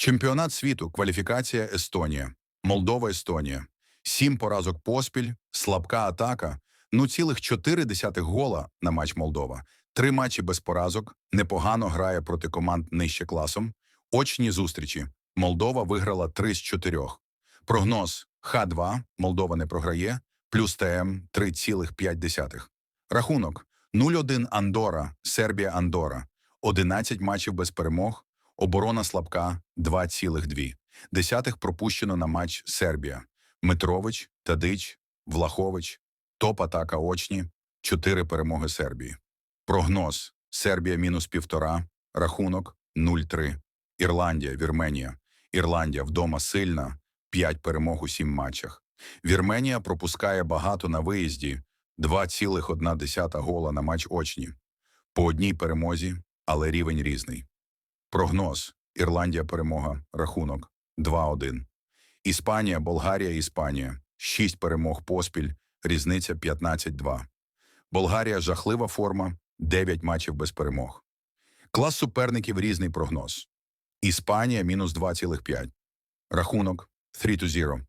Чемпіонат світу, кваліфікація Естонія, Молдова, Естонія. Сім поразок поспіль, слабка атака, ну цілих чотири десятих гола на матч Молдова. Три матчі без поразок, непогано грає проти команд нижче класом. Очні зустрічі. Молдова виграла 3 з 4. Прогноз Х2, Молдова не програє, плюс ТМ 3,5. Рахунок 0-1 Андора, Сербія Андора. 11 матчів без перемог, оборона слабка 2,2. Десятих пропущено на матч Сербія. Митрович, Тадич, Влахович, топ-атака очні, 4 перемоги Сербії. Прогноз Сербія мінус півтора, рахунок 0-3. Ірландія, Вірменія. Ірландія вдома сильна, 5 перемог у 7 матчах. Вірменія пропускає багато на виїзді, 2,1 гола на матч очні. По одній перемозі, але рівень різний. Прогноз Ірландія перемога, рахунок 2-1. Іспанія, Болгарія, Іспанія. 6 перемог поспіль, різниця 15-2. Болгарія жахлива форма, 9 матчів без перемог. Клас суперників різний прогноз. Іспанія мінус 2,5. Рахунок 3-0.